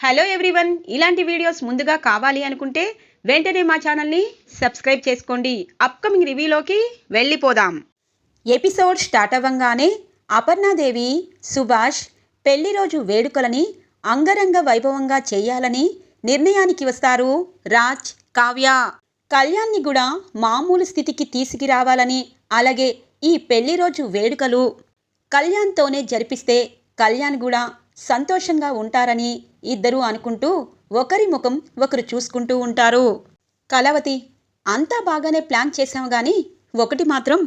Hello everyone ఇలాంటి videos ముందుగా కావాలి అనుకుంటే వెంటనే మా ఛానల్ని సబ్స్క్రైబ్ చేసుకోండి. అప్కమింగ్ రివ్యూలోకి వెళ్ళిపోదాం. ఎపిసోడ్ స్టార్ట్ అవ్వంగానే అపర్ణాదేవి సుభాష్ పెళ్ళి రోజు వేడుకలని అంగరంగ వైభవంగా చేయాలని నిర్ణయానికి వస్తారు రాజ్ కావ్య. కళ్యాణ్ని కూడా మామూలు స్థితికి తీసుకురావాలని అలాగే ఈ పెళ్ళి రోజు వేడుకలు కళ్యాణ్తోనే జరిపిస్తే కళ్యాణ్ కూడా సంతోషంగా ఉంటారని ఇద్దరూ అనుకుంటూ ఒకరి ముఖం ఒకరు చూసుకుంటూ ఉంటారు. కలవతి అంతా బాగానే ప్లాన్ చేశాం గాని ఒకటి మాత్రం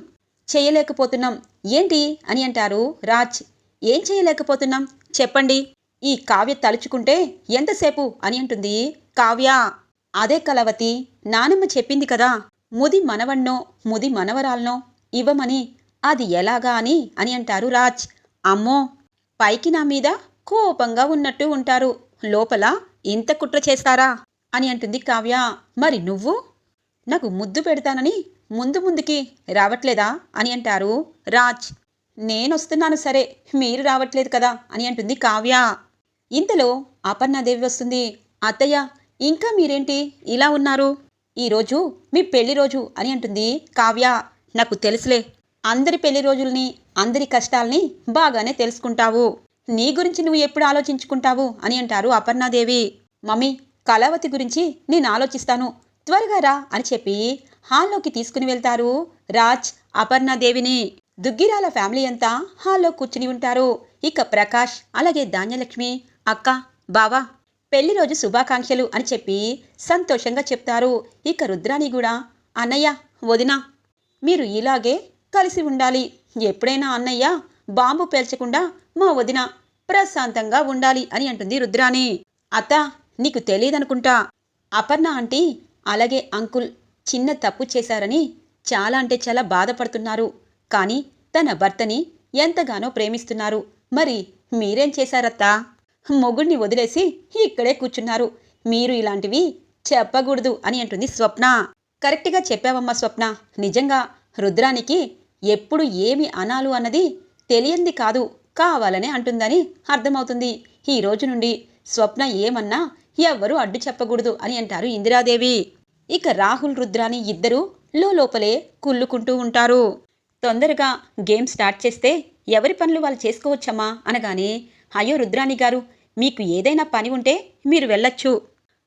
చేయలేకపోతున్నాం. ఏంటి అని అంటారు రాజ్. ఏం చేయలేకపోతున్నాం? చెప్పండి. ఈ కావ్య తలుచుకుంటే ఎంతసేపు అని అంటుంది కావ్య. అదే కలవతి నానమ్మ చెప్పింది కదా ముది మనవణ్ణో ముది మనవరాల్నో ఇవ్వమని. అది ఎలాగా అని అని అంటారు రాజ్. అమ్మో! పైకి నా మీద కోపంగా ఉన్నట్టు ఉంటారు. లోపల ఇంత కుట్ర చేస్తారా? అని అంటుంది కావ్య. మరి నువ్వు? నాకు ముద్దు పెడతానని ముందు ముందుకి రావట్లేదా? అని అంటారు రాజ్. నేనొస్తున్నాను సరే మీరు రావట్లేదు కదా? అని అంటుంది కావ్య. ఇంతలో అపర్ణాదేవి వస్తుంది. అత్తయ్య ఇంకా మీరేంటి? ఇలా ఉన్నారు? ఈరోజు మీ పెళ్ళి రోజు అని అంటుంది కావ్య. నాకు తెలుసులే. అందరి పెళ్ళి రోజుల్ని అందరి కష్టాల్ని బాగానే తెలుసుకుంటావు. నీ గురించి నువ్వు ఎప్పుడు ఆలోచించుకుంటావు? అని అంటారు అపర్ణాదేవి. మమ్మీ కళావతి గురించి నేను ఆలోచిస్తాను. త్వరగా రా అని చెప్పి హాల్లోకి తీసుకుని వెళ్తారు రాజ్ అపర్ణాదేవిని. దుగ్గిరాల ఫ్యామిలీ అంతా హాల్లో కూర్చుని ఉంటారు. ఇక ప్రకాష్ అలాగే ధాన్యలక్ష్మి అక్క బావా. పెళ్ళి రోజు శుభాకాంక్షలు అని చెప్పి సంతోషంగా చెప్తారు. ఇక రుద్రాని కూడా అన్నయ్య వదినా మీరు ఇలాగే కలిసి ఉండాలి. ఎప్పుడైనా అన్నయ్య బాంబు పేల్చకుండా మా వదిన ప్రశాంతంగా ఉండాలి అని అంటుంది రుద్రాణి. అత్త నీకు తెలియదనుకుంటా అపర్ణ ఆంటీ అలాగే అంకుల్ చిన్న తప్పు చేశారని చాలా అంటే చాలా బాధపడుతున్నారు. కానీ తన భర్తని ఎంతగానో ప్రేమిస్తున్నారు. మరి మీరేం చేశారత్తా? మొగుడిని వదిలేసి ఇక్కడే కూర్చున్నారు. మీరు ఇలాంటివి చెప్పకూడదు అని అంటుంది స్వప్న. కరెక్ట్గా చెప్పావమ్మా స్వప్న. నిజంగా రుద్రానికి ఎప్పుడు ఏమి అనాలు అన్నది తెలియంది కాదు. కావాలనే అంటుందని అర్థమవుతుంది. ఈ రోజు నుండి స్వప్న ఏమన్నా ఎవ్వరూ అడ్డు చెప్పకూడదు అని అంటారు ఇందిరాదేవి. ఇక రాహుల్ రుద్రాని ఇద్దరూ లోపలే కుళ్ళుకుంటూ ఉంటారు. తొందరగా గేమ్ స్టార్ట్ చేస్తే ఎవరి పనులు వాళ్ళు చేసుకోవచ్చమ్మా అనగానే అయ్యో రుద్రాణి గారు మీకు ఏదైనా పని ఉంటే మీరు వెళ్ళొచ్చు.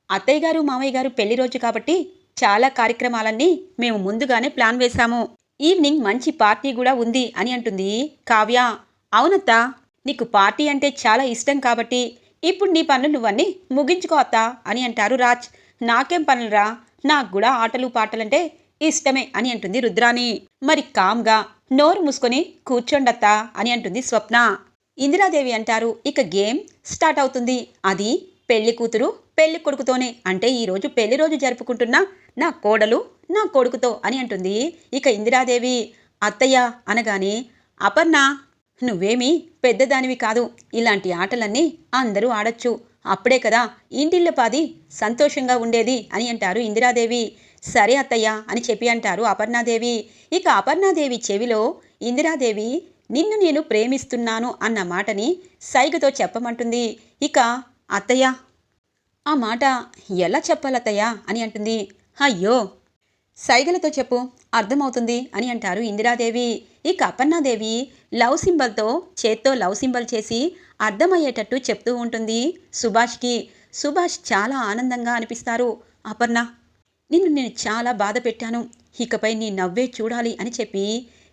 అత్తయ్య గారు మామయ్య గారు పెళ్ళి రోజు కాబట్టి చాలా కార్యక్రమాలన్నీ మేము ముందుగానే ప్లాన్ వేశాము. ఈవినింగ్ మంచి పార్టీ కూడా ఉంది అని అంటుంది కావ్య. అవునత్తా నీకు పార్టీ అంటే చాలా ఇష్టం కాబట్టి ఇప్పుడు నీ పనులు నువ్వన్నీ ముగించుకో అత్తా అని అంటారు రాజ్. నాకేం పనులురా? నాకు కూడా ఆటలు పాటలంటే ఇష్టమే అని అంటుంది రుద్రాని మరి కామ్గా నోరు మూసుకొని కూర్చోండత్తా అని అంటుంది స్వప్న. ఇందిరాదేవి అంటారు ఇక గేమ్ స్టార్ట్ అవుతుంది. అది పెళ్ళి కూతురు పెళ్ళి కొడుకుతోనే. అంటే ఈరోజు పెళ్ళి రోజు జరుపుకుంటున్న నా కోడలు నా కొడుకుతో అని అంటుంది ఇక ఇందిరాదేవి. అత్తయ్య అనగానే అపర్ణ నువ్వేమీ పెద్దదానివి కాదు. ఇలాంటి ఆటలన్నీ అందరూ ఆడొచ్చు. అప్పుడే కదా ఇంటిల్లపాది సంతోషంగా ఉండేది అని అంటారు ఇందిరాదేవి. సరే అత్తయ్య అని చెప్పి అంటారు అపర్ణాదేవి. ఇక అపర్ణాదేవి చెవిలో ఇందిరాదేవి నిన్ను నేను ప్రేమిస్తున్నాను అన్న మాటని సైగతో చెప్పమంటుంది. ఇక అత్తయ్య ఆ మాట ఎలా చెప్పాలత్తయ్య అని అంటుంది. అయ్యో సైగలతో చెప్పు అర్థమవుతుంది అని అంటారు ఇందిరాదేవి. ఇక అపర్ణాదేవి లవ్ సింబల్తో చేత్తో లవ్ సింబల్ చేసి అర్థమయ్యేటట్టు చెప్తూ ఉంటుంది సుభాష్కి. సుభాష్ చాలా ఆనందంగా అనిపిస్తారు. అపర్ణ నిన్ను నేను చాలా బాధ పెట్టాను. ఇకపై నీ నవ్వే చూడాలి అని చెప్పి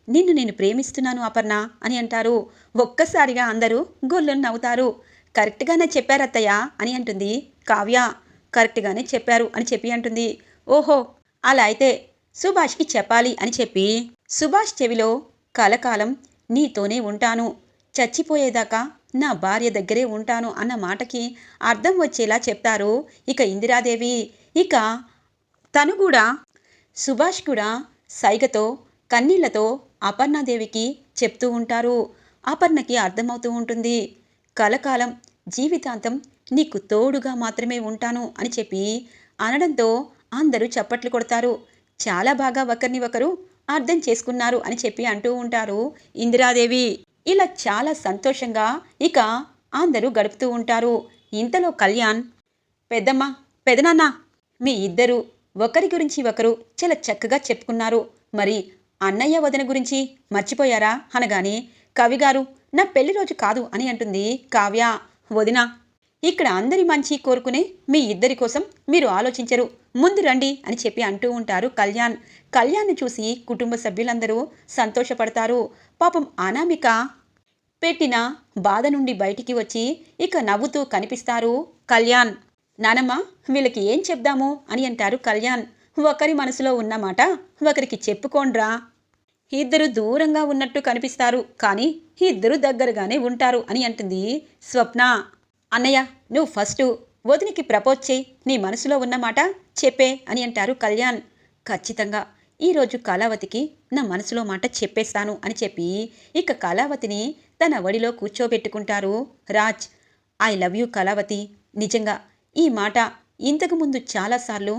నిన్ను నేను ప్రేమిస్తున్నాను అపర్ణ అని అంటారు. ఒక్కసారిగా అందరూ గొల్లును నవ్వుతారు. కరెక్ట్గానే చెప్పారత్తయ్య అని అంటుంది కావ్య. కరెక్ట్గానే చెప్పారు అని చెప్పి అంటుంది. ఓహో అలా అయితే సుభాష్కి చెప్పాలి అని చెప్పి సుభాష్ చెవిలో కలకాలం నీతోనే ఉంటాను. చచ్చిపోయేదాకా నా భార్య దగ్గరే ఉంటాను అన్న మాటకి అర్థం వచ్చేలా చెప్తారు ఇక ఇందిరాదేవి. ఇక తను కూడా సుభాష్ కూడా సైగతో కన్నీళ్ళతో అపర్ణాదేవికి చెప్తూ ఉంటారు. అపర్ణకి అర్థమవుతూ ఉంటుంది కలకాలం జీవితాంతం నీకు తోడుగా మాత్రమే ఉంటాను అని చెప్పి అనడంతో అందరూ చప్పట్లు కొడతారు. చాలా బాగా ఒకరిని ఒకరు అర్థం చేసుకున్నారు అని చెప్పి అంటూ ఉంటారు. ఇందిరాదేవి ఇలా చాలా సంతోషంగా ఇక అందరూ గడుపుతూ ఉంటారు. ఇంతలో కళ్యాణ్ పెద్దమ్మ పెదనాన్న మీ ఇద్దరు ఒకరి గురించి ఒకరు చాలా చక్కగా చెప్పుకున్నారు. మరి అన్నయ్య వదిన గురించి మర్చిపోయారా? అనగానే కవిగారు నా పెళ్ళి రోజు కాదు అని అంటుంది కావ్య. వదిన ఇక్కడ అందరి మంచి కోరుకునే మీ ఇద్దరి కోసం మీరు ఆలోచించరు. ముందు రండి అని చెప్పి అంటూ ఉంటారు కళ్యాణ్. కళ్యాణ్ని చూసి కుటుంబ సభ్యులందరూ సంతోషపడతారు. పాపం అనామిక పెట్టిన బాధ నుండి బయటికి వచ్చి ఇక నవ్వుతూ కనిపిస్తారు కళ్యాణ్. నానమ్మ వీళ్ళకి ఏం చెప్దాము అని అంటారు కళ్యాణ్. ఒకరి మనసులో ఉన్నమాట ఒకరికి చెప్పుకోండ్రా. ఇద్దరు దూరంగా ఉన్నట్టు కనిపిస్తారు. కానీ ఇద్దరు దగ్గరగానే ఉంటారు అని అంటుంది స్వప్న. అన్నయ్య నువ్వు ఫస్ట్ వదినికి ప్రపోజ్ చేయి నీ మనసులో ఉన్నమాట చెప్పే అని అంటారు కళ్యాణ్. ఖచ్చితంగా. ఈరోజు కళావతికి నా మనసులో మాట చెప్పేస్తాను అని చెప్పి ఇక కళావతిని తన వడిలో కూర్చోబెట్టుకుంటారు Raj. I love you Kalavathi. నిజంగా ఈ మాట ఇంతకుముందు చాలాసార్లు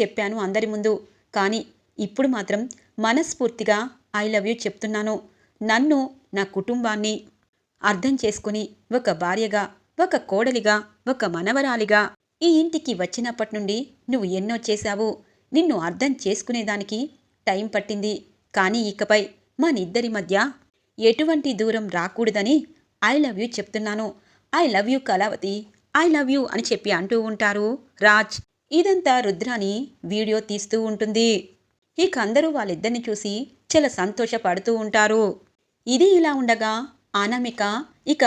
చెప్పాను అందరి ముందు. కానీ ఇప్పుడు మాత్రం మనస్ఫూర్తిగా ఐ లవ్ యూ చెప్తున్నాను. నన్ను నా కుటుంబాన్ని అర్థం చేసుకుని ఒక భార్యగా ఒక కోడలిగా ఒక మనవరాలిగా ఈ ఇంటికి వచ్చినప్పటి నుండి నువ్వు ఎన్నో చేశావు. నిన్ను అర్థం చేసుకునేదానికి టైం పట్టింది. కానీ ఇకపై మనిద్దరి మధ్య ఎటువంటి దూరం రాకూడదని ఐ లవ్ యూ చెప్తున్నాను. I love you Kalavathi. I love you అని చెప్పి అంటూ ఉంటారు. రాజ్ ఇదంతా రుద్రాని వీడియో తీస్తూ ఉంటుంది. ఇక అందరూ వాళ్ళిద్దరిని చూసి చాలా సంతోషపడుతూ ఉంటారు. ఇది ఇలా ఉండగా అనామిక ఇక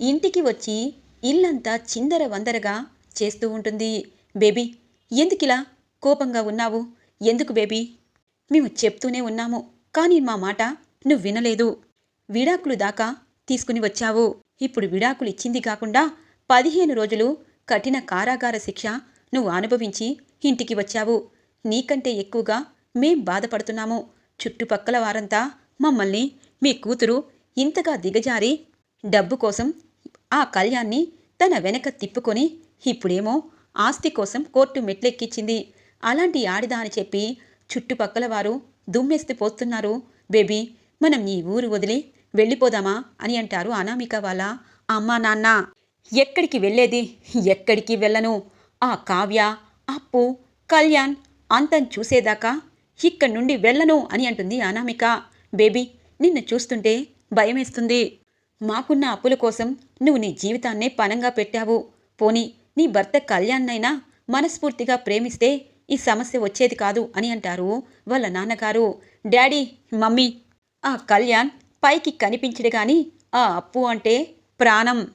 ఇంటికి వచ్చి ఇల్లంతా చిందర వందరగా చేస్తూ ఉంటుంది. బేబీ ఎందుకిలా కోపంగా ఉన్నావు? ఎందుకు బేబీ? మేము చెప్తూనే ఉన్నాము కానీ మా మాట నువ్వు వినలేదు. విడాకులు దాకా తీసుకుని వచ్చావు. ఇప్పుడు విడాకులు ఇచ్చింది కాకుండా పదిహేను రోజులు కఠిన కారాగార శిక్ష నువ్వు అనుభవించి ఇంటికి వచ్చావు. నీకంటే ఎక్కువగా మేం బాధపడుతున్నాము. చుట్టుపక్కల వారంతా మమ్మల్ని మీ కూతురు ఇంతగా దిగజారి డబ్బు కోసం ఆ కళ్యాణ్ని తన వెనక తిప్పుకొని ఇప్పుడేమో ఆస్తి కోసం కోర్టు మెట్లెక్కించింది అలాంటి ఆడిదా అని చెప్పి చుట్టుపక్కల వారు దుమ్మెస్తి పోస్తున్నారు బేబీ మనం ఈ ఊరు వదిలి వెళ్ళిపోదామా అని అంటారు అనామిక వాళ్ళ అమ్మా నాన్న. ఎక్కడికి వెళ్ళేది? ఎక్కడికి వెళ్ళను? ఆ కావ్య అప్పు కళ్యాణ్ అంతం చూసేదాకా ఇక్కడి నుండి వెళ్ళను అని అంటుంది అనామిక. బేబీ నిన్ను చూస్తుంటే భయమేస్తుంది. మాకున్న అప్పుల కోసం నువ్వు నీ జీవితాన్నే పనంగా పెట్టావు. పోనీ నీ భర్త కళ్యాణ్నైనా మనస్ఫూర్తిగా ప్రేమిస్తే ఈ సమస్య వచ్చేది కాదు అని అంటారు వాళ్ళ నాన్నగారు. డాడీ మమ్మీ ఆ కళ్యాణ్ పైకి కనిపించడు గాని ఆ అప్పు అంటే ప్రాణం.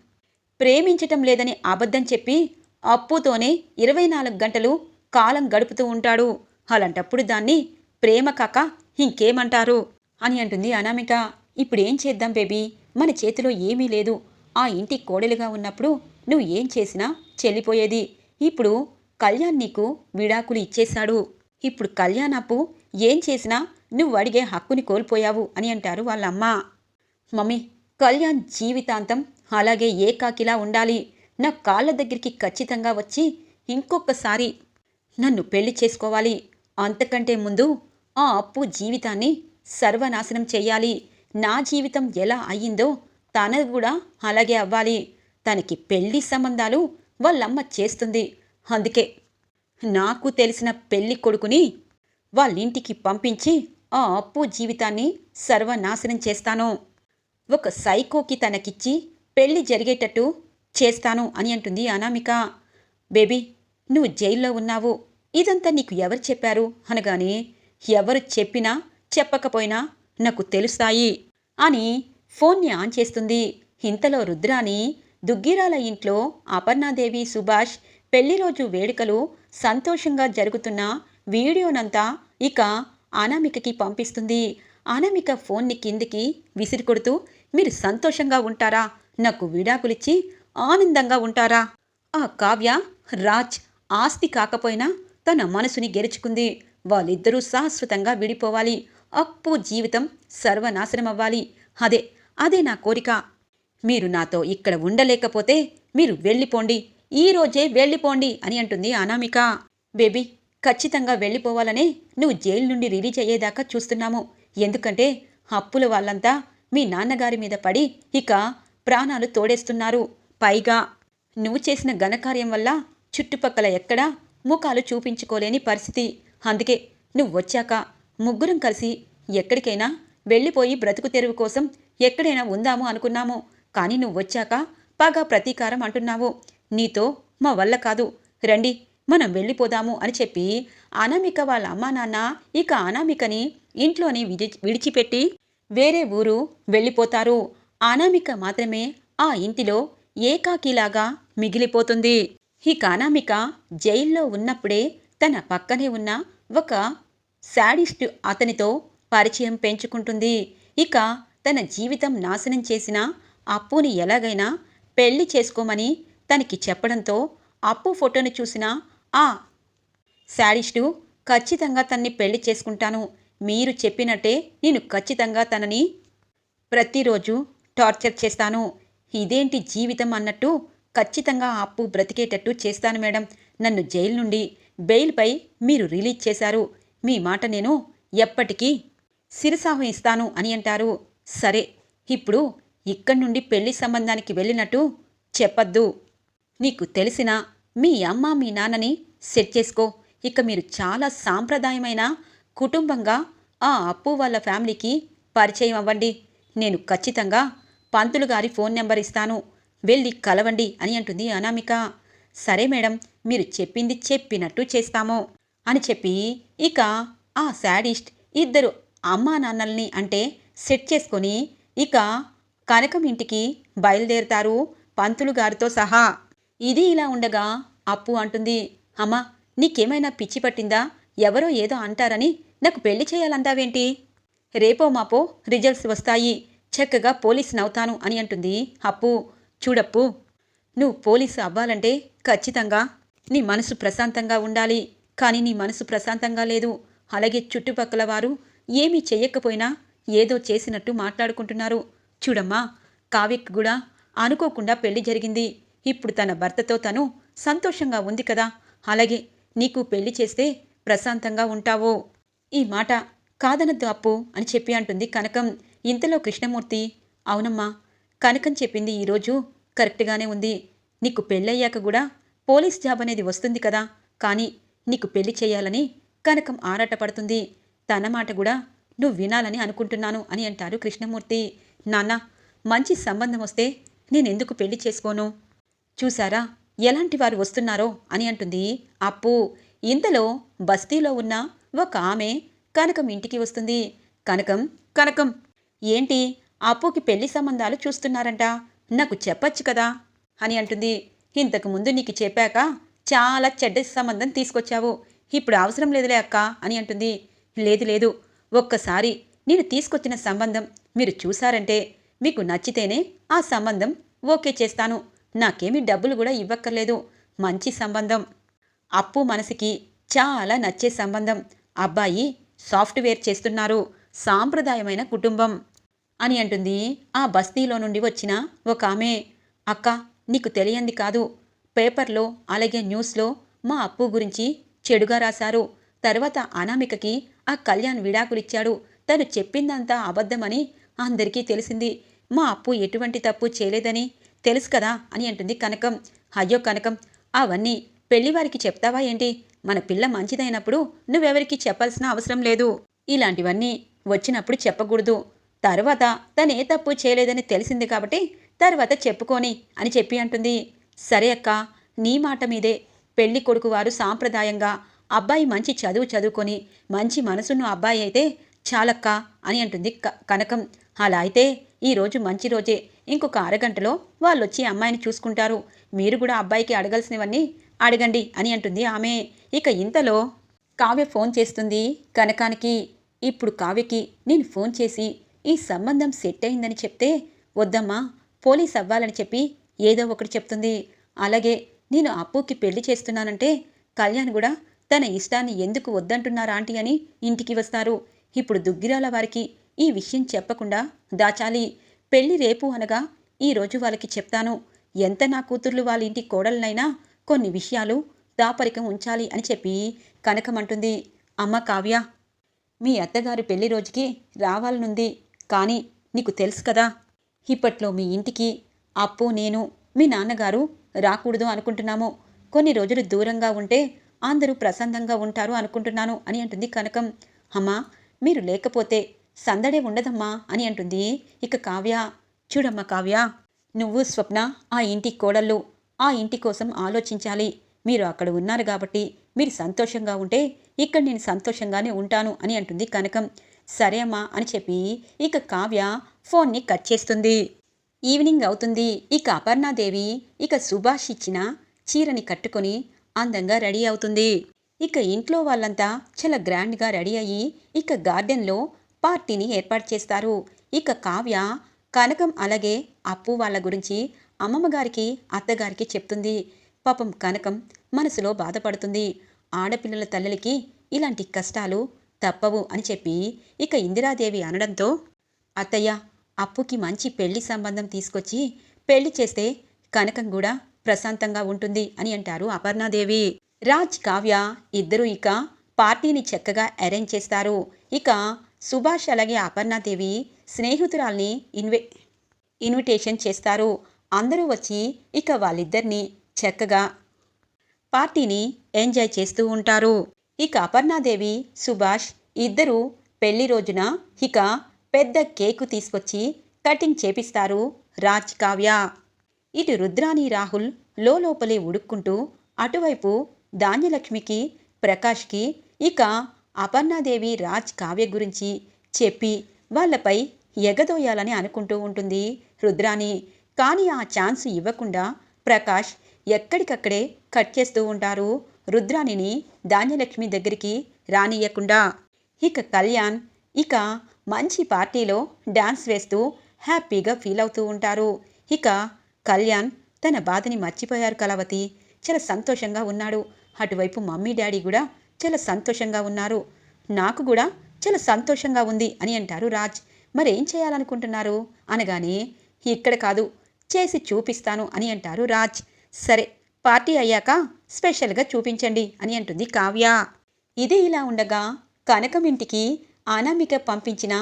ప్రేమించటం లేదని అబద్ధం చెప్పి అప్పుతోనే ఇరవై నాలుగు గంటలు కాలం గడుపుతూ ఉంటాడు. అలాంటప్పుడు దాన్ని ప్రేమ కాక ఇంకేమంటారు? అని అంటుంది అనామిక. ఇప్పుడేం చేద్దాం బేబీ? మన చేతిలో ఏమీ లేదు. ఆ ఇంటి కోడలుగా ఉన్నప్పుడు నువ్వు ఏం చేసినా చెల్లిపోయేది. ఇప్పుడు కళ్యాణ్ నీకు విడాకులు ఇచ్చేశాడు. ఇప్పుడు కళ్యాణ్ అప్పు ఏం చేసినా నువ్వు అడిగే హక్కుని కోల్పోయావు అని అంటారు వాళ్ళమ్మ. మమ్మీ కళ్యాణ్ జీవితాంతం అలాగే ఏకాకిలా ఉండాలి. నా కాళ్ళ దగ్గరికి ఖచ్చితంగా వచ్చి ఇంకొకసారి నన్ను పెళ్ళి చేసుకోవాలి. అంతకంటే ముందు ఆ అప్పు జీవితాన్ని సర్వనాశనం చెయ్యాలి నా జీవితం ఎలా అయ్యిందో తనది కూడా అలాగే అవ్వాలి. తనకి పెళ్ళి సంబంధాలు వాళ్ళమ్మ చేస్తుంది. అందుకే నాకు తెలిసిన పెళ్ళి కొడుకుని వాళ్ళింటికి పంపించి ఆ అప్పు జీవితాన్ని సర్వనాశనం చేస్తాను. ఒక సైకోకి తనకిచ్చి పెళ్ళి జరిగేటట్టు చేస్తాను అని అంటుంది అనామిక. బేబీ నువ్వు జైల్లో ఉన్నావు. ఇదంతా నీకు ఎవరు చెప్పారు? అనగానే ఎవరు చెప్పినా చెప్పకపోయినా నాకు తెలుస్తాయి అని ఫోన్ని ఆన్ చేస్తుంది. ఇంతలో రుద్రాని దుగ్గిరాల ఇంట్లో అపర్ణాదేవి సుభాష్ పెళ్ళి రోజు వేడుకలు సంతోషంగా జరుగుతున్న వీడియోనంతా ఇక అనామికకి పంపిస్తుంది. అనామిక ఫోన్ని కిందికి విసిరికొడుతూ మీరు సంతోషంగా ఉంటారా? నాకు విడాకులిచ్చి ఆనందంగా ఉంటారా? ఆ కావ్య రాజ్ ఆస్తి కాకపోయినా తన మనసుని గెలుచుకుంది. వాళ్ళిద్దరూ శాశ్వతంగా విడిపోవాలి. అప్పు జీవితం సర్వనాశనం అవ్వాలి అదే అదే నా కోరిక. మీరు నాతో ఇక్కడ ఉండలేకపోతే మీరు వెళ్ళిపోండి. ఈ రోజే వెళ్ళిపోండి అని అంటుంది అనామిక. బేబీ ఖచ్చితంగా వెళ్ళిపోవాలనే నువ్వు జైలు నుండి రిలీజ్ అయ్యేదాకా చూస్తున్నాము. ఎందుకంటే అప్పుల వాళ్ళంతా మీ నాన్నగారి మీద పడి ఇక ప్రాణాలు తోడేస్తున్నారు. పైగా నువ్వు చేసిన ఘనకార్యం వల్ల చుట్టుపక్కల ఎక్కడా ముఖాలు చూపించుకోలేని పరిస్థితి. అందుకే నువ్వు వచ్చాక ముగ్గురం కలిసి ఎక్కడికైనా వెళ్ళిపోయి బ్రతుకు తెరువు కోసం ఎక్కడైనా ఉందాము అనుకున్నాము. కానీ నువ్వు వచ్చాక పగ ప్రతీకారం అంటున్నావు. నీతో మా వల్ల కాదు. రండి మనం వెళ్ళిపోదాము అని చెప్పి అనామిక వాళ్ళ అమ్మా నాన్న ఇక అనామికని ఇంట్లోని విడి విడిచిపెట్టి వేరే ఊరు వెళ్ళిపోతారు. అనామిక మాత్రమే ఆ ఇంటిలో ఏకాకిలాగా మిగిలిపోతుంది. ఈ కానామిక జైల్లో ఉన్నప్పుడే తన పక్కనే ఉన్న ఒక శాడిస్ట్ అతనితో పరిచయం పెంచుకుంటుంది. ఇక తన జీవితం నాశనం చేసిన అప్పుని ఎలాగైనా పెళ్ళి చేసుకోమని తనకి చెప్పడంతో అప్పు ఫోటోని చూసిన ఆ శాడిస్టు ఖచ్చితంగా తన్ని పెళ్ళి చేసుకుంటాను. మీరు చెప్పినట్టే నేను ఖచ్చితంగా తనని ప్రతిరోజు టార్చర్ చేస్తాను. ఇదేంటి జీవితం అన్నట్టు ఖచ్చితంగా అప్పు బ్రతికేటట్టు చేస్తాను మేడం. నన్ను జైలు నుండి బెయిల్పై మీరు రిలీజ్ చేశారు. మీ మాట నేను ఎప్పటికీ శిరసాహం ఇస్తాను అని అంటారు. సరే ఇప్పుడు ఇక్కడి నుండి పెళ్ళి సంబంధానికి వెళ్ళినట్టు చెప్పద్దు. నీకు తెలిసిన మీ అమ్మ మీ నాన్నని సెట్ చేసుకో. ఇక మీరు చాలా సాంప్రదాయమైన కుటుంబంగా ఆ అప్పు వాళ్ళ ఫ్యామిలీకి పరిచయం అవ్వండి. నేను ఖచ్చితంగా పంతులు గారి ఫోన్ నెంబర్ ఇస్తాను. వెళ్ళి కలవండి అని అంటుంది అనామిక. సరే మేడం మీరు చెప్పింది చెప్పినట్టు చేస్తాము. అని చెప్పి ఇక ఆ శాడిస్ట్ ఇద్దరు అమ్మా నాన్నల్ని అంటే సెట్ చేసుకొని ఇక కనకం ఇంటికి బయలుదేరుతారు పంతులు గారితో సహా. ఇది ఇలా ఉండగా అప్పు అంటుంది అమ్మా నీకేమైనా పిచ్చి పట్టిందా? ఎవరో ఏదో అంటారని నాకు పెళ్ళి చేయాలంటావేంటి? రేపో మాపో రిజల్ట్స్ వస్తాయి. చక్కగా పోలీసుని అవుతాను అని అంటుంది అప్పు. చూడప్పు నువ్వు పోలీసు అవ్వాలంటే ఖచ్చితంగా నీ మనసు ప్రశాంతంగా ఉండాలి. కానీ నీ మనసు ప్రశాంతంగా లేదు. అలాగే చుట్టుపక్కల వారు ఏమీ చెయ్యకపోయినా ఏదో చేసినట్టు మాట్లాడుకుంటున్నారు. చూడమ్మా కావ్యకి కూడా అనుకోకుండా పెళ్ళి జరిగింది. ఇప్పుడు తన భర్తతో తను సంతోషంగా ఉంది కదా. అలాగే నీకు పెళ్ళి చేస్తే ప్రశాంతంగా ఉంటావో? ఈ మాట కాదనద్దు అప్పు అని చెప్పి అంటుంది కనకం. ఇంతలో కృష్ణమూర్తి అవునమ్మా కనకం చెప్పింది ఈరోజు కరెక్ట్గానే ఉంది. నీకు పెళ్ళయ్యాక కూడా పోలీస్ జాబ్ అనేది వస్తుంది కదా. కానీ నీకు పెళ్ళి చేయాలని కనకం ఆరాటపడుతుంది తన మాట కూడా నువ్వు వినాలని అనుకుంటున్నాను అని అంటారు కృష్ణమూర్తి. నాన్న మంచి సంబంధం వస్తే నేనెందుకు పెళ్ళి చేసుకోను? చూసారా ఎలాంటి వారు వస్తున్నారో అని అంటుంది అప్పు. ఇంతలో బస్తీలో ఉన్న ఒక ఆమె కనకం ఇంటికి వస్తుంది. కనకం కనకం ఏంటి అప్పుకి పెళ్ళి సంబంధాలు చూస్తున్నారంట? నాకు చెప్పచ్చు కదా అని అంటుంది. ఇంతకుముందు నీకు చెప్పాక చాలా చెడ్డ సంబంధం తీసుకొచ్చావు. ఇప్పుడు అవసరం లేదులే అక్క అని అంటుంది. లేదు లేదు. ఒక్కసారి నేను తీసుకొచ్చిన సంబంధం మీరు చూసారంటే మీకు నచ్చితేనే ఆ సంబంధం ఓకే చేస్తాను. నాకేమీ డబ్బులు కూడా ఇవ్వక్కర్లేదు. మంచి సంబంధం. అప్పు మనసుకి చాలా నచ్చే సంబంధం. అబ్బాయి సాఫ్ట్వేర్ చేస్తున్నారు. సాంప్రదాయమైన కుటుంబం అని అంటుంది. ఆ బస్తీలో నుండి వచ్చిన ఒక ఆమె అక్క నీకు తెలియంది కాదు. పేపర్లో అలాగే న్యూస్లో మా అప్పు గురించి చెడుగా రాశారు. తర్వాత అనామికకి ఆ కళ్యాణ్ విడాకులిచ్చాడు. తను చెప్పిందంతా అబద్ధమని అందరికీ తెలిసింది. మా అప్పు ఎటువంటి తప్పు చేయలేదని తెలుసు కదా అని అంటుంది కనకం. అయ్యో కనకం అవన్నీ పెళ్ళివారికి చెప్తావా ఏంటి? మన పిల్ల మంచిదైనప్పుడు నువ్వెవరికి చెప్పాల్సిన అవసరం లేదు. ఇలాంటివన్నీ వచ్చినప్పుడు చెప్పకూడదు. తర్వాత తనే తప్పు చేయలేదని తెలిసింది కాబట్టి తర్వాత చెప్పుకోని అని చెప్పి అంటుంది. సరే అక్క నీ మాట మీదే పెళ్ళి కొడుకు వారు సాంప్రదాయంగా అబ్బాయి మంచి చదువు చదువుకొని మంచి మనసున్న అబ్బాయి అయితే చాలక్క అని అంటుంది క- కనకం. అలా అయితే ఈరోజు మంచి రోజే. ఇంకొక అరగంటలో వాళ్ళు వచ్చి అమ్మాయిని చూసుకుంటారు. మీరు కూడా అబ్బాయికి అడగాల్సినవన్నీ అడగండి అని అంటుంది ఆమె. ఇక ఇంతలో కావ్య ఫోన్ చేస్తుంది కనకానికి. ఇప్పుడు కావ్యకి నేను ఫోన్ చేసి ఈ సంబంధం సెట్ అయిందని చెప్తే వద్దమ్మా పోలీస్ అవ్వాలని చెప్పి ఏదో ఒకటి చెప్తుంది. అలాగే నేను అప్పుకి పెళ్ళి చేస్తున్నానంటే కళ్యాణ్ కూడా తన ఇష్టాన్ని ఎందుకు వద్దంటున్నారా ఆంటీ అని ఇంటికి వస్తారు. ఇప్పుడు దుగ్గిరాల వారికి ఈ విషయం చెప్పకుండా దాచాలి. పెళ్ళి రేపు అనగా ఈరోజు వాళ్ళకి చెప్తాను. ఎంత నా కూతుర్లు వాళ్ళ ఇంటి కోడలనైనా కొన్ని విషయాలు దాపరికం ఉంచాలి అని చెప్పి కనకమంటుంది. అమ్మ కావ్య మీ అత్తగారు పెళ్ళి రోజుకి రావాలనుంది. కానీ నీకు తెలుసు కదా ఇప్పట్లో మీ ఇంటికి అప్పు నేను మీ నాన్నగారు రాకూడదు అనుకుంటున్నాము. కొన్ని రోజులు దూరంగా ఉంటే అందరూ ప్రశాంతంగా ఉంటారు అనుకుంటున్నాను అని అంటుంది కనకం. అమ్మా మీరు లేకపోతే సందడే ఉండదమ్మా అని అంటుంది. ఇక కావ్య చూడమ్మా కావ్య నువ్వు స్వప్న ఆ ఇంటి కోడళ్ళు ఆ ఇంటి కోసం ఆలోచించాలి. మీరు అక్కడ ఉన్నారు కాబట్టి మీరు సంతోషంగా ఉంటే ఇక్కడ నేను సంతోషంగానే ఉంటాను అని అంటుంది కనకం. సరే అమ్మా అని చెప్పి ఇక కావ్య ఫోన్ని కట్ చేస్తుంది. ఈవినింగ్ అవుతుంది. ఇక అపర్ణాదేవి ఇక సుభాష్ ఇచ్చిన చీరని కట్టుకొని అందంగా రెడీ అవుతుంది. ఇక ఇంట్లో వాళ్ళంతా చాలా గ్రాండ్గా రెడీ అయ్యి ఇక గార్డెన్లో పార్టీని ఏర్పాటు చేస్తారు. ఇక కావ్య కనకం అలాగే అప్పు వాళ్ళ గురించి అమ్మమ్మగారికి అత్తగారికి చెప్తుంది. పాపం కనకం మనసులో బాధపడుతుంది. ఆడపిల్లల తల్లులకి ఇలాంటి కష్టాలు తప్పవు అని చెప్పి ఇక ఇందిరాదేవి అనడంతో అత్తయ్య అప్పుకి మంచి పెళ్ళి సంబంధం తీసుకొచ్చి పెళ్ళి చేస్తే కనకం కూడా ప్రశాంతంగా ఉంటుంది అని అంటారు అపర్ణాదేవి. రాజ్ కావ్య ఇద్దరూ ఇక పార్టీని చక్కగా అరేంజ్ చేస్తారు. ఇక సుభాష్ అలాగే అపర్ణాదేవి స్నేహితురాల్ని ఇన్వే ఇన్విటేషన్ చేస్తారు. అందరూ వచ్చి ఇక వాళ్ళిద్దరిని చక్కగా పార్టీని ఎంజాయ్ చేస్తూ ఉంటారు. ఇక అపర్ణాదేవి సుభాష్ ఇద్దరూ పెళ్ళి రోజున ఇక పెద్ద కేకు తీసుకొచ్చి కటింగ్ చేపిస్తారు రాజ్ కావ్య. ఇటు రుద్రాని రాహుల్ లోపలే ఉడుక్కుంటూ అటువైపు ధాన్యలక్ష్మికి ప్రకాష్కి ఇక అపర్ణాదేవి రాజ్ కావ్య గురించి చెప్పి వాళ్ళపై ఎగదోయాలని అనుకుంటూ ఉంటుంది రుద్రాని కానీ ఆ ఛాన్స్ ఇవ్వకుండా ప్రకాష్ ఎక్కడికక్కడే కట్ చేస్తూ ఉంటారు రుద్రాణిని ధాన్యలక్ష్మి దగ్గరికి రానియకుండా ఇక కళ్యాణ్ ఇక మంచి పార్టీలో డ్యాన్స్ వేస్తూ హ్యాపీగా ఫీల్ అవుతూ ఉంటారు. ఇక కళ్యాణ్ తన బాధని మర్చిపోయారు కళావతి. చాలా సంతోషంగా ఉన్నాడు. అటువైపు మమ్మీ డాడీ కూడా చాలా సంతోషంగా ఉన్నారు. నాకు కూడా చాలా సంతోషంగా ఉంది అని అంటారు రాజ్. మరేం చేయాలనుకుంటున్నారు? అనగానే ఇక్కడ కాదు చేసి చూపిస్తాను అని అంటారు రాజ్. సరే పార్టీ అయ్యాక స్పెషల్గా చూపించండి అని అంటుంది కావ్య. ఇది ఇలా ఉండగా కనకం ఇంటికి అనామిక పంపించిన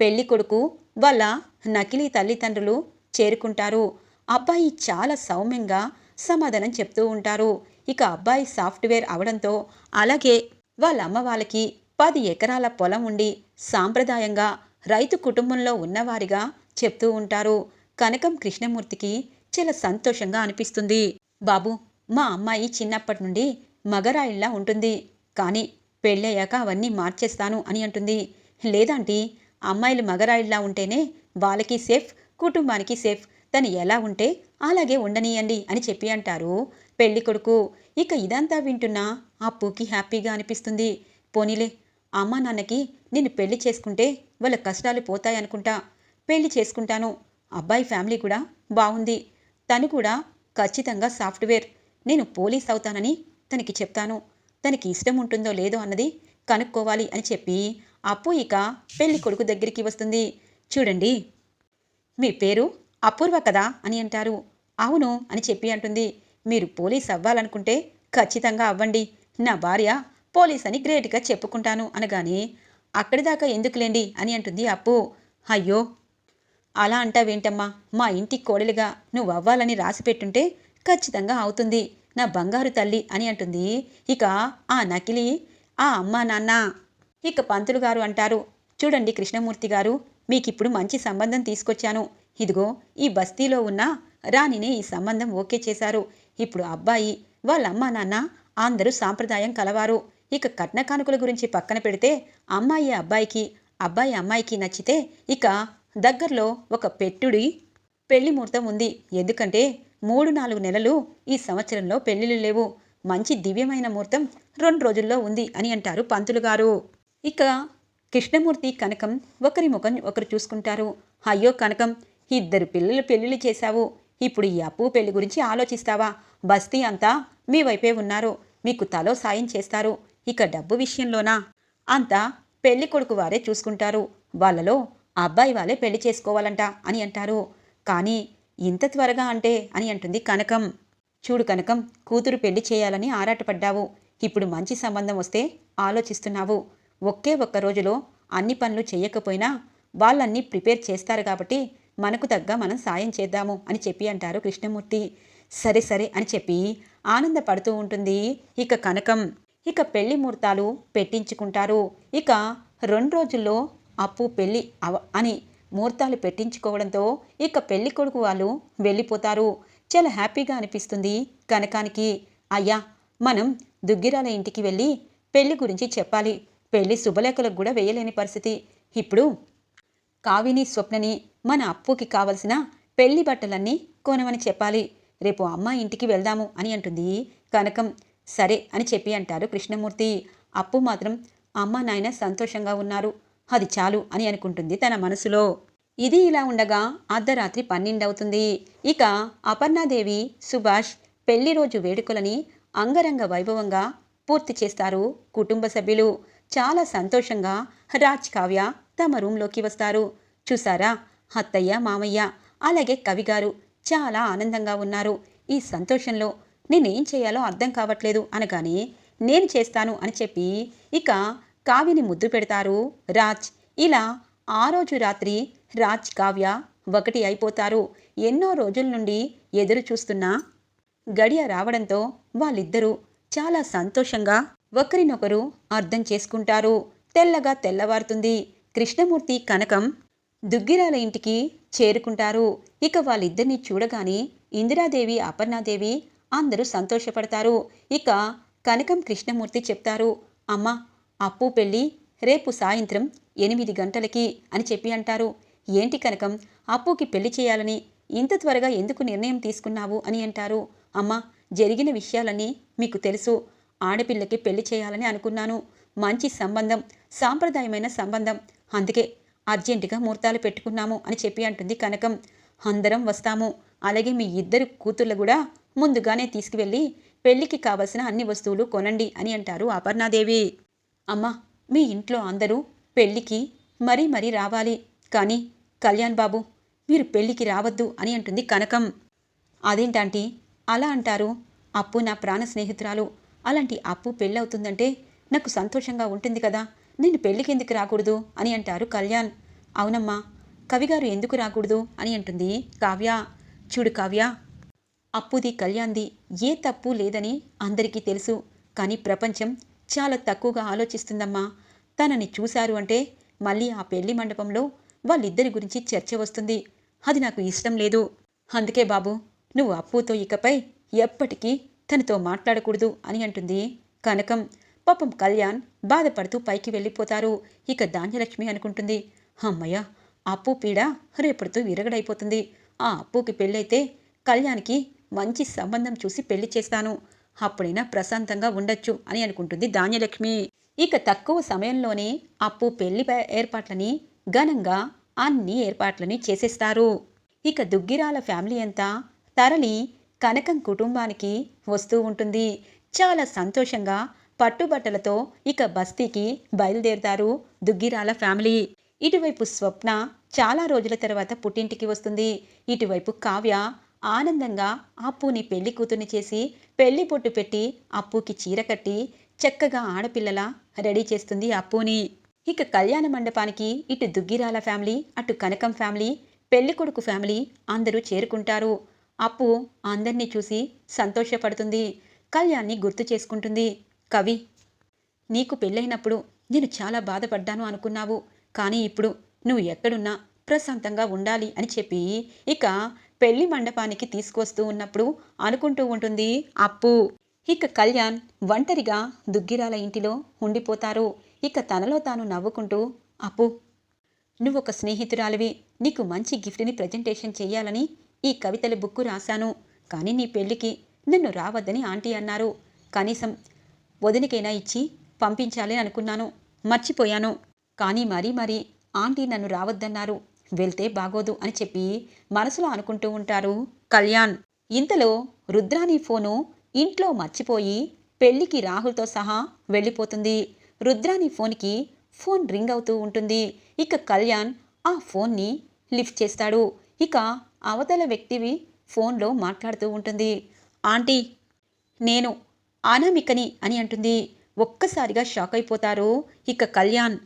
పెళ్ళి కొడుకు వాళ్ళ నకిలీ తల్లిదండ్రులు చేరుకుంటారు. అబ్బాయి చాలా సౌమ్యంగా సమాధానం చెప్తూ ఉంటారు. ఇక అబ్బాయి సాఫ్ట్వేర్ అవడంతో అలాగే వాళ్ళ అమ్మ వాళ్ళకి పది ఎకరాల పొలం ఉండి సాంప్రదాయంగా రైతు కుటుంబంలో ఉన్నవారిగా చెప్తూ ఉంటారు. కనకం కృష్ణమూర్తికి చాలా సంతోషంగా అనిపిస్తుంది. బాబు మా అమ్మాయి చిన్నప్పటి నుండి మగరాయిల్లా ఉంటుంది. కానీ పెళ్ళయ్యాక అవన్నీ మార్చేస్తాను అని అంటుంది. లేదంటే అమ్మాయిలు మగరాయిల్లా ఉంటేనే వాళ్ళకి సేఫ్ కుటుంబానికి సేఫ్. తను ఎలా ఉంటే అలాగే ఉండనీయండి అని చెప్పి అంటారు పెళ్ళి కొడుకు. ఇక ఇదంతా వింటున్నా అప్పుకి హ్యాపీగా అనిపిస్తుంది. పోనీలే అమ్మా నాన్నకి నేను పెళ్ళి చేసుకుంటే వాళ్ళ కష్టాలు పోతాయనుకుంటా. పెళ్ళి చేసుకుంటాను. అబ్బాయి ఫ్యామిలీ కూడా బాగుంది. తను కూడా ఖచ్చితంగా సాఫ్ట్వేర్. నేను పోలీస్ అవుతానని తనకి చెప్తాను. తనకి ఇష్టం ఉంటుందో లేదో అన్నది కనుక్కోవాలి అని చెప్పి అప్పు ఇక పెళ్ళి కొడుకు దగ్గరికి వస్తుంది. చూడండి. మీ పేరు అపూర్వ కదా అని అంటారు. అవును అని చెప్పి అంటుంది. మీరు పోలీస్ అవ్వాలనుకుంటే ఖచ్చితంగా అవ్వండి. నా భార్య పోలీస్ అని గ్రేట్గా చెప్పుకుంటాను అనగానే అక్కడి దాకా ఎందుకులేండి అని అంటుంది అప్పు. అయ్యో! అలా అంటావేంటమ్మా? మా ఇంటి కోడలిగా నువ్వు అవ్వాలని రాసి పెట్టుంటే ఖచ్చితంగా అవుతుంది. నా బంగారు తల్లి అని అంటుంది. ఇక ఆ నకిలీ ఆ అమ్మా నాన్న. ఇక పంతులు గారు అంటారు చూడండి కృష్ణమూర్తి గారు మీకిప్పుడు మంచి సంబంధం తీసుకొచ్చాను. ఇదిగో ఈ బస్తీలో ఉన్న రాణిని ఈ సంబంధం ఓకే చేశారు. ఇప్పుడు అబ్బాయి వాళ్ళ అమ్మా నాన్న అందరూ సాంప్రదాయం కలవారు. ఇక కట్న కానుకల గురించి పక్కన పెడితే అమ్మాయి అబ్బాయికి అబ్బాయి అమ్మాయికి నచ్చితే ఇక దగ్గరలో ఒక పెట్టుడి పెళ్ళి ముహూర్తం ఉంది. ఎందుకంటే మూడు నాలుగు నెలలు ఈ సంవత్సరంలో పెళ్ళిళ్ళు లేవు. మంచి దివ్యమైన ముహూర్తం రెండు రోజుల్లో ఉంది అని అంటారు పంతులు గారు. ఇక కృష్ణమూర్తి కనకం ఒకరి ముఖం ఒకరు చూసుకుంటారు. అయ్యో కనకం ఇద్దరు పిల్లలు పెళ్ళిళ్ళు చేశావు. ఇప్పుడు ఈ అప్పు పెళ్ళి గురించి ఆలోచిస్తావా? బస్తీ అంతా మీ వైపే ఉన్నారు. మీకు తలో సాయం చేస్తారు. ఇక డబ్బు విషయంలోనా? అంతా పెళ్ళి కొడుకు వారే చూసుకుంటారు. వాళ్ళలో అబ్బాయి వాళ్ళే పెళ్ళి చేసుకోవాలంట అని అంటారు. కానీ ఇంత త్వరగా అంటే అని అంటుంది కనకం. చూడు కనకం కూతురు పెళ్ళి చేయాలని ఆరాటపడ్డావు. ఇప్పుడు మంచి సంబంధం వస్తే ఆలోచిస్తున్నావు. ఒకే ఒక్క రోజులో అన్ని పనులు చేయకపోయినా వాళ్ళన్నీ ప్రిపేర్ చేస్తారు కాబట్టి మనకు తగ్గ మనం సాయం చేద్దాము అని చెప్పి అంటారు కృష్ణమూర్తి. సరే సరే అని చెప్పి ఆనందపడుతూ ఉంటుంది ఇక కనకం. ఇక పెళ్ళి ముహూర్తాలు పెట్టించుకుంటారు. ఇక రెండు రోజుల్లో అప్పు పెళ్ళి అవ అని ముహూర్తాలు పెట్టించుకోవడంతో ఇక పెళ్ళి కొడుకు వాళ్ళు వెళ్ళిపోతారు. చాలా హ్యాపీగా అనిపిస్తుంది కనకానికి. అయ్యా మనం దుగ్గిరాల ఇంటికి వెళ్ళి పెళ్ళి గురించి చెప్పాలి. పెళ్ళి శుభలేఖలకు కూడా వేయలేని పరిస్థితి. ఇప్పుడు కావిని స్వప్నని మన అప్పుకి కావలసిన పెళ్ళి బట్టలన్నీ కొనమని చెప్పాలి. రేపు అమ్మ ఇంటికి వెళ్దాము అని అంటుంది కనకం. సరే అని చెప్పి అంటారు కృష్ణమూర్తి. అప్పు మాత్రం అమ్మ నాయన సంతోషంగా ఉన్నారు. అది చాలు అని అనుకుంటుంది తన మనసులో. ఇది ఇలా ఉండగా అర్ధరాత్రి పన్నెండవుతుంది. ఇక అపర్ణాదేవి సుభాష్ పెళ్ళి రోజు వేడుకలని అంగరంగ వైభవంగా పూర్తి చేస్తారు కుటుంబ సభ్యులు. చాలా సంతోషంగా రాజ్ కావ్య తమ రూంలోకి వస్తారు. చూసారా? అత్తయ్య మామయ్య అలాగే కవిగారు చాలా ఆనందంగా ఉన్నారు. ఈ సంతోషంలో నేనేం చేయాలో అర్థం కావట్లేదు అనగానే నేను చేస్తాను అని చెప్పి ఇక కావ్యని ముద్దు పెడతారు. రాజ్. ఇలా ఆ రోజు రాత్రి రాజ్ కావ్య ఒకటి అయిపోతారు. ఎన్నో రోజుల నుండి ఎదురు చూస్తున్న గడియ రావడంతో వాళ్ళిద్దరూ చాలా సంతోషంగా ఒకరినొకరు అర్థం చేసుకుంటారు. తెల్లగా తెల్లవారుతుంది. కృష్ణమూర్తి కనకం దుగ్గిరాల ఇంటికి చేరుకుంటారు. ఇక వాళ్ళిద్దరిని చూడగానే ఇందిరాదేవి అపర్ణాదేవి అందరూ సంతోషపడతారు. ఇక కనకం కృష్ణమూర్తి చెప్తారు అమ్మా అప్పు పెళ్ళి రేపు సాయంత్రం ఎనిమిది గంటలకి అని చెప్పి అంటారు. ఏంటి కనకం? అప్పుకి పెళ్ళి చేయాలని ఇంత త్వరగా ఎందుకు నిర్ణయం తీసుకున్నావు అని అంటారు. అమ్మా జరిగిన విషయాలన్నీ మీకు తెలుసు. ఆడపిల్లకి పెళ్ళి చేయాలని అనుకున్నాను. మంచి సంబంధం సాంప్రదాయమైన సంబంధం. అందుకే అర్జెంటుగా ముహూర్తాలు పెట్టుకున్నాము అని చెప్పి అంటుంది కనకం. అందరం వస్తాము. అలాగే మీ ఇద్దరు కూతుర్లు కూడా ముందుగానే తీసుకువెళ్ళి పెళ్ళికి కావలసిన అన్ని వస్తువులు కొనండి అని అంటారు అపర్ణాదేవి. అమ్మా మీ ఇంట్లో అందరూ పెళ్ళికి మరీ మరీ రావాలి. కానీ కళ్యాణ్ బాబు మీరు పెళ్ళికి రావద్దు అని అంటుంది కనకం. అదేంటంటే? అలా అంటారు. అప్పు నా ప్రాణ స్నేహితురాలు. అలాంటి అప్పు పెళ్ళవుతుందంటే నాకు సంతోషంగా ఉంటుంది కదా. నేను పెళ్ళికెందుకు రాకూడదు? అని అంటారు కళ్యాణ్. అవునమ్మా కవిగారు ఎందుకు రాకూడదు? అని అంటుంది కావ్య. చూడు కావ్య అప్పుది కళ్యాణ్ది ఏ తప్పు లేదని అందరికీ తెలుసు. కానీ ప్రపంచం చాలా తక్కువగా ఆలోచిస్తుందమ్మా. తనని చూశారు అంటే మళ్ళీ ఆ పెళ్ళి మండపంలో వాళ్ళిద్దరి గురించి చర్చ వస్తుంది. అది నాకు ఇష్టం లేదు. అందుకే బాబు నువ్వు అప్పుతో ఇకపై ఎప్పటికీ తనతో మాట్లాడకూడదు అని అంటుంది. కనకం పాపం కళ్యాణ్ బాధపడుతూ పైకి వెళ్ళిపోతారు. ఇక ధాన్యలక్ష్మి అనుకుంటుంది అమ్మయ్య అప్పు పీడ రేపటితో విరగడైపోతుంది. ఆ అప్పుకి పెళ్ళైతే కళ్యాణ్కి మంచి సంబంధం చూసి పెళ్ళి చేస్తాను. అప్పుడైనా ప్రశాంతంగా ఉండొచ్చు అని అనుకుంటుంది ధాన్యలక్ష్మి. ఇక తక్కువ సమయంలోనే అప్పు పెళ్ళి ఏర్పాట్లని ఘనంగా అన్ని ఏర్పాట్లని చేసేస్తారు. ఇక దుగ్గిరాల ఫ్యామిలీ అంతా తరలి కనకం కుటుంబానికి వస్తూ ఉంటుంది. చాలా సంతోషంగా పట్టుబట్టలతో ఇక బస్తీకి బయలుదేరుతారు దుగ్గిరాల ఫ్యామిలీ. ఇటువైపు స్వప్న చాలా రోజుల తర్వాత పుట్టింటికి వస్తుంది. ఇటువైపు కావ్య ఆనందంగా అప్పుని పెళ్ళి కూతుర్ని చేసి పెళ్ళి పొట్టు పెట్టి అప్పుకి చీర కట్టి చక్కగా ఆడపిల్లలా రెడీ చేస్తుంది అప్పుని. ఇక కళ్యాణ మండపానికి ఇటు దుగ్గిరాల ఫ్యామిలీ అటు కనకం ఫ్యామిలీ పెళ్ళి కొడుకు ఫ్యామిలీ అందరూ చేరుకుంటారు. అప్పు అందరినీ చూసి సంతోషపడుతుంది. కళ్యాణ్ని గుర్తు చేసుకుంటుంది. కవి నీకు పెళ్ళైనప్పుడు నేను చాలా బాధపడ్డాను అనుకున్నావు. కానీ ఇప్పుడు నువ్వు ఎక్కడున్నా ప్రశాంతంగా ఉండాలి అని చెప్పి ఇక పెళ్ళి మండపానికి తీసుకొస్తూ ఉన్నప్పుడు అనుకుంటూ ఉంటుంది అప్పు. ఇక కళ్యాణ్ ఒంటరిగా దుగ్గిరాల ఇంటిలో ఉండిపోతారు. ఇక తనలో తాను నవ్వుకుంటూ అప్పు నువ్వు ఒక స్నేహితురాలివి. నీకు మంచి గిఫ్ట్ని ప్రజెంటేషన్ చేయాలని ఈ కవితల బుక్కు రాశాను. కానీ నీ పెళ్ళికి నన్ను రావద్దని ఆంటీ అన్నారు. కనీసం వదినకైనా ఇచ్చి పంపించాలి అనుకున్నాను. మర్చిపోయాను. కానీ మరీ మరీ ఆంటీ నన్ను రావద్దన్నారు. వెళ్తే బాగోదు అని చెప్పి మనసులో అనుకుంటూ ఉంటారు. కళ్యాణ్ ఇంతలో రుద్రాని ఫోను ఇంట్లో మర్చిపోయి పెళ్ళికి రాహుల్తో సహా వెళ్ళిపోతుంది. రుద్రాని ఫోన్కి ఫోన్ రింగ్ అవుతూ ఉంటుంది. ఇక కళ్యాణ్ ఆ ఫోన్ని లిఫ్ట్ చేస్తాడు. ఇక అవతల వ్యక్తివి ఫోన్లో మాట్లాడుతూ ఉంటుంది. ఆంటీ నేను అనామికని అని అంటుంది. ఒక్కసారిగా షాక్ అయిపోతారు. ఇక కళ్యాణ్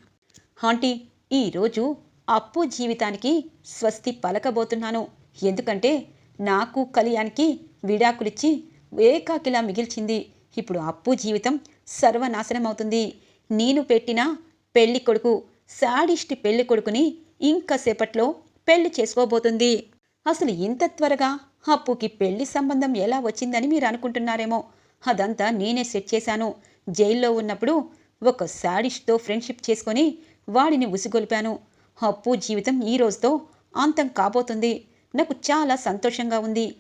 ఆంటీ ఈరోజు అప్పు జీవితానికి స్వస్తి పలకబోతున్నాను. ఎందుకంటే నాకు కళ్యాణ్కి విడాకులిచ్చి ఏకాకిలా మిగిల్చింది. ఇప్పుడు అప్పు జీవితం సర్వనాశనమవుతుంది. నేను పెట్టిన పెళ్ళి కొడుకు సాడిష్టి పెళ్ళి కొడుకుని ఇంకా సేపట్లో పెళ్ళి చేసుకోబోతుంది. అసలు ఇంత త్వరగా అప్పుకి పెళ్ళి సంబంధం ఎలా వచ్చిందని మీరు అనుకుంటున్నారేమో. అదంతా నేనే సెట్ చేశాను. జైల్లో ఉన్నప్పుడు ఒక సాడిష్తో ఫ్రెండ్షిప్ చేసుకొని వాడిని ఉసిగొలిపాను. అప్పు జీవితం ఈ రోజుతో అంతం కాబోతుంది. నాకు చాలా సంతోషంగా ఉంది.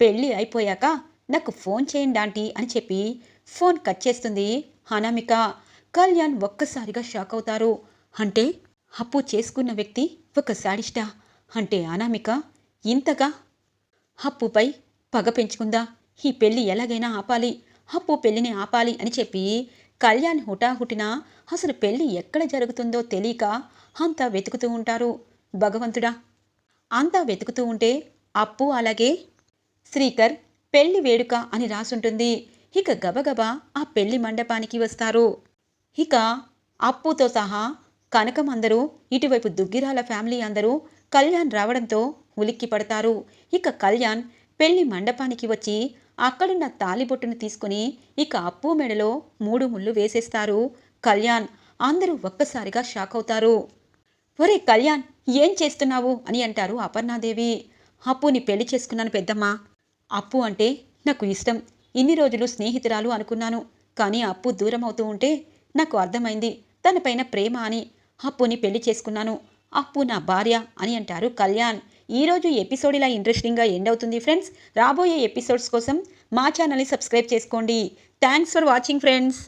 పెళ్ళి అయిపోయాక నాకు ఫోన్ చేయండి ఆంటీ అని చెప్పి ఫోన్ కట్ చేస్తుంది అనామిక. కళ్యాణ్ ఒక్కసారిగా షాక్ అవుతారు. అంటే అప్పు చేసుకున్న వ్యక్తి ఒక శాడిస్టా? అంటే అనామిక ఇంతగా అప్పుపై పగ పెంచుకుందా? ఈ పెళ్ళి ఎలాగైనా ఆపాలి. అప్పు పెళ్ళిని ఆపాలి అని చెప్పి కళ్యాణ్ హుటాహుటిన అసలు పెళ్ళి ఎక్కడ జరుగుతుందో తెలియక అంతా వెతుకుతూ ఉంటారు. భగవంతుడా! అంతా వెతుకుతూ ఉంటే అప్పు అలాగే శ్రీకర్ పెళ్ళి వేడుక అని రాసుంటుంది. ఇక గబగబా ఆ పెళ్ళి మండపానికి వస్తారు. ఇక అప్పుతో సహా కనకం అందరూ ఇటువైపు దుగ్గిరాల ఫ్యామిలీ అందరూ కళ్యాణ్ రావడంతో ఉలిక్కి పడతారు. ఇక కళ్యాణ్ పెళ్ళి మండపానికి వచ్చి అక్కడున్న తాలిబొట్టును తీసుకుని ఇక అప్పు మెడలో మూడు ముళ్ళు వేసేస్తారు. కళ్యాణ్ అందరూ ఒక్కసారిగా షాక్ అవుతారు. ఒరే కళ్యాణ్ ఏం చేస్తున్నావు? అని అంటారు అపర్ణాదేవి. అప్పుని పెళ్ళి చేసుకున్నాను పెద్దమ్మా. అప్పు అంటే నాకు ఇష్టం. ఇన్ని రోజులు స్నేహితురాలు అనుకున్నాను. కానీ అప్పు దూరం అవుతూ ఉంటే నాకు అర్థమైంది. తనపైన ప్రేమ అని. అప్పుని పెళ్ళి చేసుకున్నాను. అప్పు నా భార్య అని అంటారు కళ్యాణ్. ఈరోజు ఎపిసోడ్ ఇలా ఇంట్రెస్టింగ్గా ఎండ్ అవుతుంది ఫ్రెండ్స్. రాబోయే ఎపిసోడ్స్ కోసం మా ఛానల్ని సబ్స్క్రైబ్ చేసుకోండి. Thanks for watching friends.